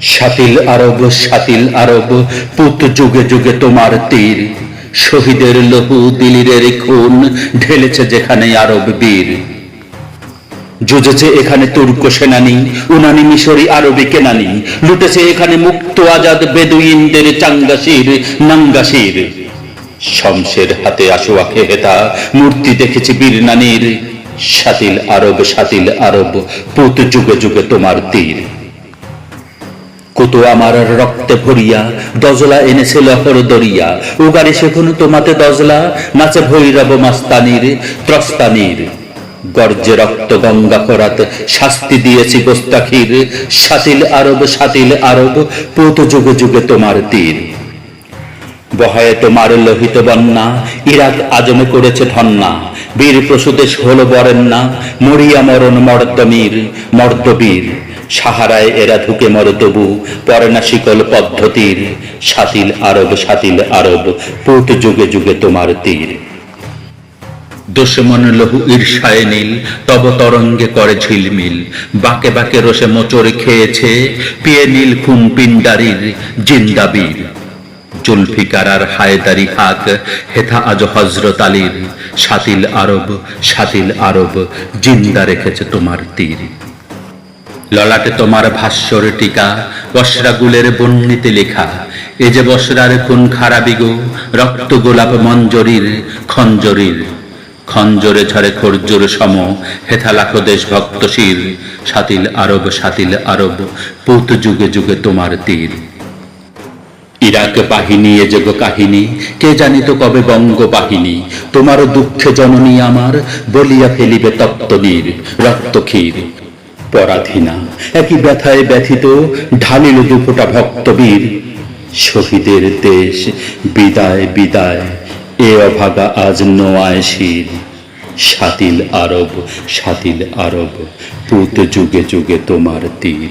শাতিল আরব শাতিল আরব, পুত যুগে যুগে তোমার তীর। শহীদের লহু দিলিরের খুন, ঢেলেছে যেখানে আরব বীর। যুজেছে এখানে তুর্ক সেনানি, উনানি মিশরি আরবি কেনানি, লুটেছে এখানে মুক্ত আজাদ বেদুইনদের চাঙ্গাসির নাঙ্গাসির শমশের হাতে আসোয়াকে হেতা মূর্তি দেখেছি বীর নানির। শাতিল আরব শাতিল আরব, পুত যুগে যুগে তোমার তীর। কত আমার রক্তে ভরিয়া, দজলা এনেছে লহর দরিয়া। উগারে সেখানে তোমাতে দজলা, নাচে ভৈরব মাস্তানির, ত্রস্তানির। গর্জে রক্ত গঙ্গা করাত শাস্তি দিয়েছি গোস্তাখির। সাতিল আরব সাতিল আরব, পুত যুগে যুগে তোমার তীর। বহায়ে তোমার লোহিত বন্যা, ইরাক আজমে করেছে ধন্না বীর প্রসুদেশ হল বরেন্না মরিয়া মরণ মর্দমীর মর্দবীর। সাহারায় এরা ঢুকে মরে তবু, পরে না শিকল পদ্ধতির সাতিল আরব সাতিল আরব পুত যুগে যুগে তোমার তীর। দোষমন লহু ঈর্ষায় নীল, তব তরঙ্গে করে ঝিলমিল। বাকে বাকে রসে মোচড় খেয়েছে, পিয়ে নীল খুন পিণ্ডারির জিন্দাবীর জুলফিকার আর হায়দারি হাক, হেথা আজ হজরত আলীর। সাতিল আরব সাতিল আরব, জিন্দা রেখেছে তোমার তীর। ললাটে তোমার ভাস্যর টিকা বসরাগুলের বন্নিতে লেখা। এ যে বসরার খুন খারাপি গো, রক্ত গোলাপ মঞ্জরির খঞ্জরির। খঞ্জরে ঝরে খর্জুর সম, হেথা দেশ ভক্ত শির। সাতিল আরব সাতিল আরব, পুত যুগে যুগে তোমার তীর। ইরাক বাহিনী, এ কাহিনী, কে জানিত কবে বঙ্গ বাহিনী? তোমার দুঃখে জননী আমার, বলিয়া ফেলিবে তত্ত্ববীর রক্তক্ষীর পরাধীনা। একই ব্যথায় ব্যথিত ঢালিল দুফোটা ভক্তবীর। শহীদের দেশ, বিদায় বিদায়, এ অভাগা আজ নোয়ায় শির। সাতিল আরব সাতিল আরব, পুত যুগে যুগে তোমার তীর।